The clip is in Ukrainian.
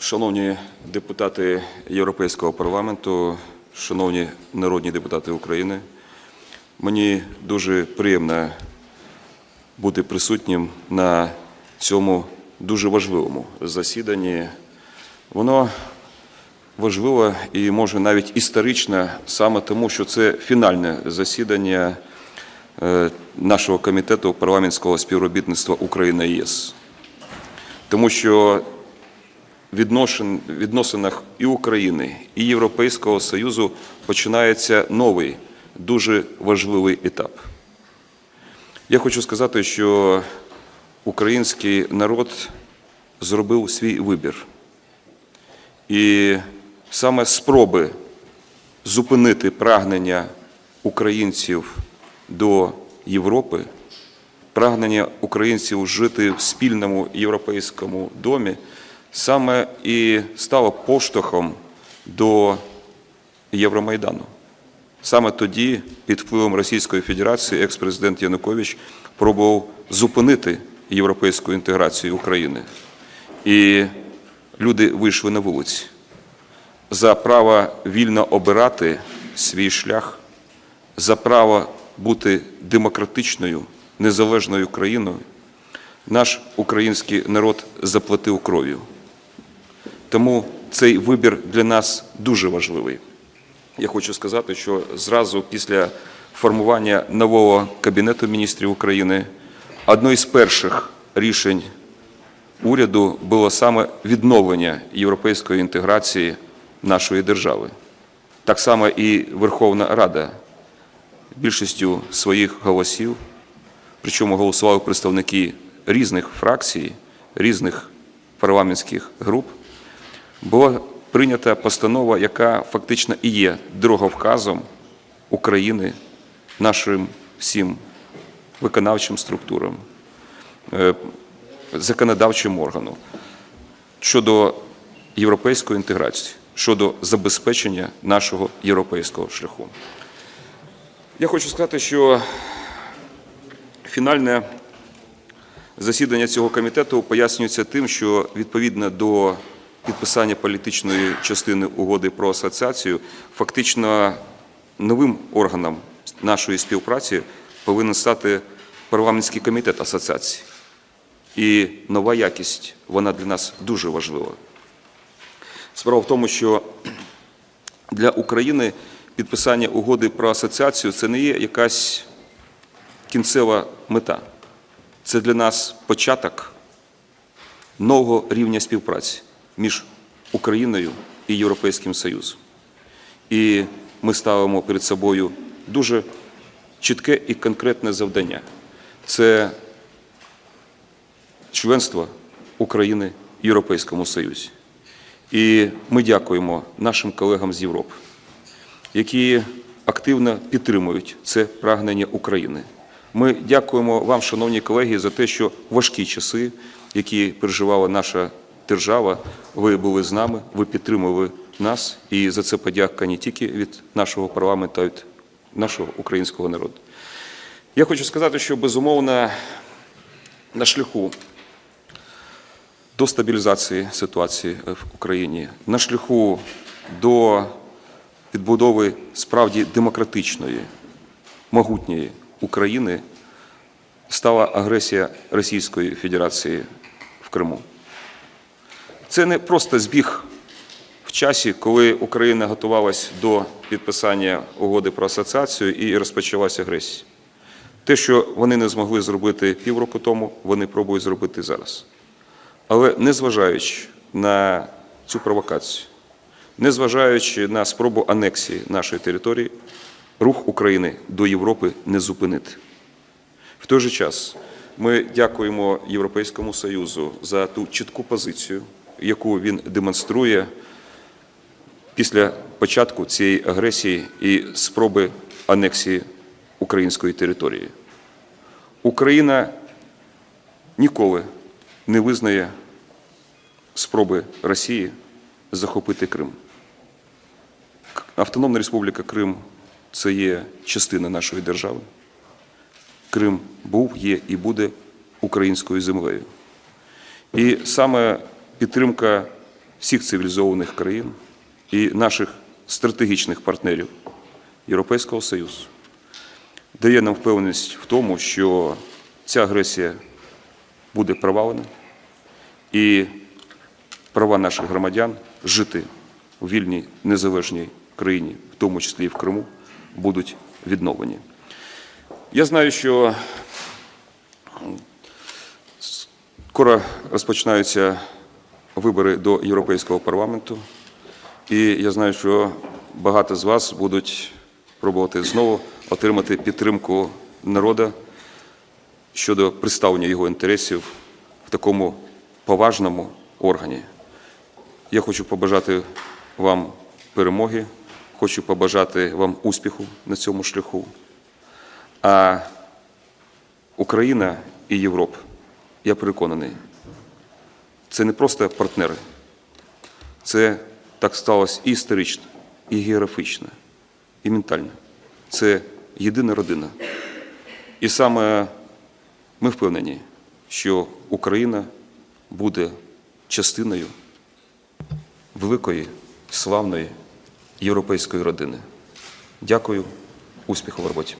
Шановні депутати Європейського парламенту, шановні народні депутати України, мені дуже приємно бути присутнім на цьому дуже важливому засіданні. Воно важливо і може навіть історичне саме тому, що це фінальне засідання е, нашого комітету парламентського співробітництва Україна ЄС. Тому що відношен- відносинах і України, і Європейського Союзу починається новий, дуже важливий етап. Я хочу сказати, що український народ зробив свій вибір. І саме спроби зупинити прагнення українців до Європи, прагнення українців жити в спільному європейському домі, саме і стало поштовхом до Євромайдану. Саме тоді, під впливом Російської Федерації, екс-президент Янукович пробував зупинити європейську інтеграцію України. І люди вийшли на вулиці за право вільно обирати свій шлях, за право бути демократичною, незалежною країною, наш український народ заплатив кров'ю. Тому цей вибір для нас дуже важливий. Я хочу сказати, що зразу після формування нового Кабінету міністрів України одне з перших рішень уряду було саме відновлення європейської інтеграції нашої держави. Так само і Верховна Рада більшістю своїх голосів, причому голосували представники різних фракцій, різних парламентських груп, була прийнята постанова, яка фактично і є дороговказом України нашим всім виконавчим структурам, е, законодавчим органам щодо європейської інтеграції, щодо забезпечення нашого європейського шляху. Я хочу сказати, що фінальне засідання цього комітету пояснюється тим, що відповідно до підписання політичної частини угоди про асоціацію, фактично новим органом нашої співпраці повинен стати парламентський комітет асоціації. І нова якість, вона для нас дуже важлива. Справа в тому, що для України підписання угоди про асоціацію це не є якась кінцева мета. Це для нас початок нового рівня співпраці між Україною і Європейським Союзом. І ми ставимо перед собою дуже чітке і конкретне завдання це членство України в Європейському Союзі. І ми дякуємо нашим колегам з Європи, які активно підтримують це прагнення України. Ми дякуємо вам, шановні колеги, за те, що важкі часи, які переживала наша держава, ви були з нами, ви підтримували нас, і за це подяка не тільки від нашого парламенту, а від нашого українського народу. Я хочу сказати, що безумовно на шляху до стабілізації ситуації в Україні, на шляху до відбудови справді демократичної, могутньої України стала агресія Російської Федерації в Криму. Це не просто збіг в часі, коли Україна готувалась до підписання угоди про асоціацію і розпочалася агресія. Те, що вони не змогли зробити півроку тому, вони пробують зробити зараз. Але незважаючи на цю провокацію, незважаючи на спробу анексії нашої території, рух України до Європи не зупинити. В той же час ми дякуємо Європейському Союзу за ту чітку позицію, яку він демонструє після початку цієї агресії і спроби анексії української території. Україна ніколи не визнає спроби Росії захопити Крим. Автономна Республіка Крим це є частина нашої держави. Крим був, є і буде українською землею. І саме підтримка всіх цивілізованих країн і наших стратегічних партнерів Європейського Союзу дає нам впевненість в тому, що ця агресія буде провалена і права наших громадян жити у вільній незалежній країні, в тому числі і в Криму, будуть відновлені. Я знаю, що скоро розпочинаються вибори до Європейського парламенту, і я знаю, що багато з вас будуть пробувати знову отримати підтримку народу щодо представлення його інтересів в такому поважному органі. Я хочу побажати вам перемоги, хочу побажати вам успіху на цьому шляху. А Україна і Європа, я переконаний, це не просто партнери, це так сталося і історично, і географічно, і ментально. Це єдина родина. І саме ми впевнені, що Україна буде частиною великої, славної європейської родини. Дякую, успіху в роботі.